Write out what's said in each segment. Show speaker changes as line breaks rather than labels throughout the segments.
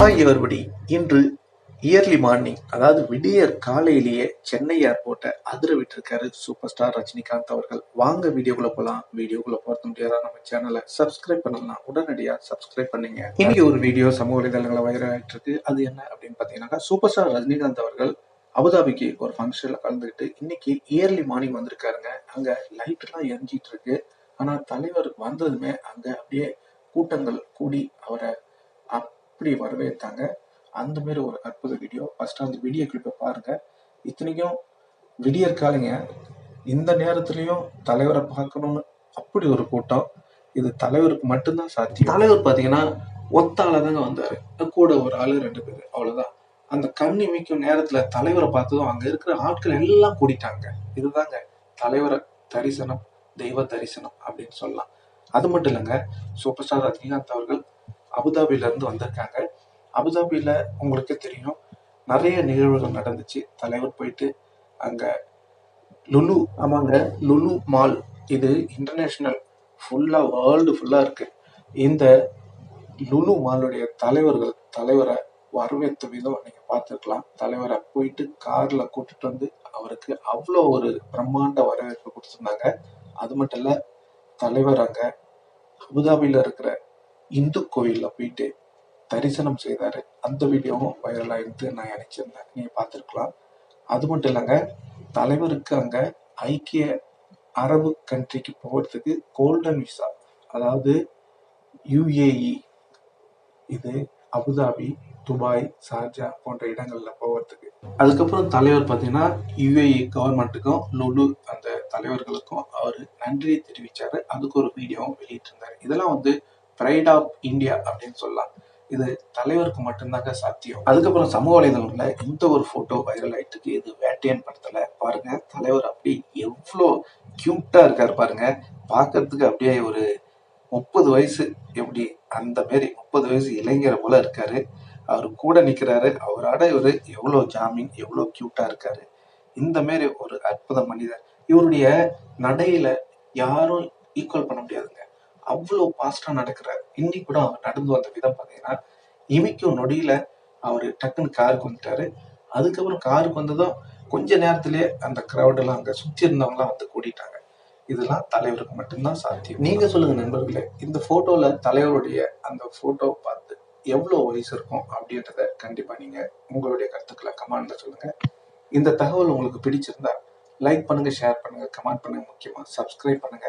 Hi everybody இன்று early morning அதாவது விடியற் காலையிலேயே சென்னை ஏர்போர்ட்டை அதிர விட்டிருக்காரு சூப்பர் ஸ்டார் ரஜினிகாந்த் அவர்கள். வாங்க வீடியோக்குள்ள போலாம். வீடியோக்குள்ள போறது முடியாதா நம்ம சேனலை சப்ஸ்கிரைப் பண்ணலாம். உடனடியா சப்ஸ்கிரைப் பண்ணுங்க. இன்னைக்கு ஒரு வீடியோ சமூக வலைதளங்களை வைரல் ஆயிட்டு இருக்கு அது என்ன அப்படின்னு பாத்தீங்கன்னா சூப்பர் ஸ்டார் ரஜினிகாந்த் அவர்கள் அபுதாபிக்கு ஒரு ஃபங்க்ஷன்ல கலந்துக்கிட்டு இன்னைக்கு இயர்லி மார்னிங் வந்திருக்காருங்க. அங்க லைட் எல்லாம் எரிஞ்சிட்டு இருக்கு ஆனா தலைவர் வந்ததுமே அங்க அப்படியே கூட்டங்கள் கூடி அவரை அப்படி வரவேற்றாங்க? அந்த மாதிரி ஒரு அற்புத வீடியோ ஃபஸ்ட்டு அந்த வீடியோ கிளிப்பை பாருங்க. இத்தனைக்கும் விடியற்காலைங்க இந்த நேரத்துலையும் தலைவரை பார்க்கணும்னு அப்படி ஒரு கூட்டம். இது தலைவருக்கு மட்டும்தான் சாத்தியம். தலைவர் பார்த்தீங்கன்னா ஒத்த ஆளா தாங்க வந்தார் கூட ஒரு ஆள் ரெண்டு பேர். அவ்வளோதான் அந்த கண் இமைக்கும் நேரத்தில் தலைவரை பார்த்ததும் அங்கே இருக்கிற ஆட்கள் எல்லாம் கூடிட்டாங்க. இதுதாங்க தலைவரை தரிசனம் தெய்வ தரிசனம் அப்படின்னு சொல்லலாம். அது மட்டும் இல்லைங்க சூப்பர் ஸ்டார் ரஜினிகாந்த் அவர்கள் அபுதாபியில இருந்து வந்திருக்காங்க. அபுதாபியில உங்களுக்கு தெரியும் நிறைய நிகழ்வுகள் நடந்துச்சு. தலைவர் போயிட்டு அங்க லுலு ஆமாங்க லுலு மால். இது இன்டர்நேஷனல் ஃபுல்லா வேர்ல்டு ஃபுல்லா இருக்கு. இந்த லுலு மாலுடைய தலைவர்கள் தலைவரை வரவேற்ற விதம் நீங்க பார்த்துருக்கலாம். தலைவரை போயிட்டு கார்ல கூட்டிட்டு வந்து அவருக்கு அவ்வளோ ஒரு பிரம்மாண்ட வரவேற்பு கொடுத்துருந்தாங்க. அது மட்டும் இல்ல தலைவர் அங்க அபுதாபியில இருக்கிற இந்து கோயில்ல போயிட்டு தரிசனம் செய்தாரு. அந்த வீடியோவும் வைரல் இருந்து நான் நினைச்சிருந்தேன். நீங்கள் பார்த்துருக்கலாம். அது மட்டும் இல்லைங்க தலைவருக்கு அங்க ஐக்கிய அரபு கண்ட்ரிக்கு போகிறதுக்கு கோல்டன் விசா அதாவது யுஏஇ இது அபுதாபி துபாய் ஷார்ஜா போன்ற இடங்கள்ல போகிறதுக்கு அதுக்கப்புறம் தலைவர் பார்த்தீங்கன்னா யுஏஇ கவர்மெண்ட்டுக்கும் லுலு அந்த தலைவர்களுக்கும் அவர் நன்றியை தெரிவிச்சாரு. அதுக்கு ஒரு வீடியோவும் வெளியிட்டிருந்தார். இதெல்லாம் வந்து ப்ரைட் ஆஃப் இந்தியா அப்படின்னு சொல்லலாம். இது தலைவருக்கு மட்டும்தாங்க சாத்தியம். அதுக்கப்புறம் சமூக வலைதளங்கள்ல இந்த ஒரு போட்டோ வைரல் ஆயிட்டு இருக்கு இது வேட்டையன் படத்துல. பாருங்க தலைவர் அப்படி எவ்வளோ கியூட்டா இருக்காரு பாருங்க. பாக்குறதுக்கு அப்படியே ஒரு முப்பது வயசு எப்படி அந்த மாரி முப்பது வயசு இளைஞரை போல இருக்காரு. அவர் கூட நிக்கிறாரு. அவரோட இவர் எவ்வளோ ஜாமீன் எவ்வளோ கியூட்டா இருக்காரு. இந்த மாரி ஒரு அற்புத மனிதர். இவருடைய நடையில யாரும் ஈக்குவல் பண்ண முடியாதுங்க. அவ்வளோ பாஸ்டா நடக்கிறார் இன்னி கூட அவர் நடந்து வந்த விதம் பார்த்தீங்கன்னா இமைக்கும் நொடியில அவர் டக்குன்னு காருக்கு வந்துட்டாரு. அதுக்கப்புறம் காருக்கு வந்ததும் கொஞ்ச நேரத்திலே அந்த க்ரௌடெல்லாம் அங்கே சுற்றி இருந்தவங்களாம் வந்து கூடிட்டாங்க. இதெல்லாம் தலைவருக்கு மட்டும்தான் சாத்தியம். நீங்க சொல்லுங்க நண்பர்களே இந்த போட்டோல தலைவருடைய அந்த போட்டோ பார்த்து எவ்வளோ வயசு இருக்கும் அப்படின்றத கண்டிப்பா நீங்க உங்களுடைய கருத்துக்களை கமெண்ட்ல சொல்லுங்க. இந்த தகவல் உங்களுக்கு பிடிச்சிருந்தா லைக் பண்ணுங்க ஷேர் பண்ணுங்க கமெண்ட் பண்ணுங்க. முக்கியமா சப்ஸ்கிரைப் பண்ணுங்க.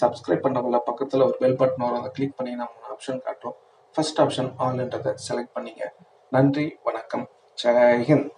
சப்ஸ்கிரைப் பண்ணுறதுல பக்கத்துல ஒரு பெல் பட்டன் வரும். அதை கிளிக் பண்ணி நான் மூணு ஆப்ஷன் காட்டும் ஃபர்ஸ்ட் ஆப்ஷன் ஆல்ன்றதை செலக்ட் பண்ணீங்க. நன்றி வணக்கம். ஜெய்ஹிந்த்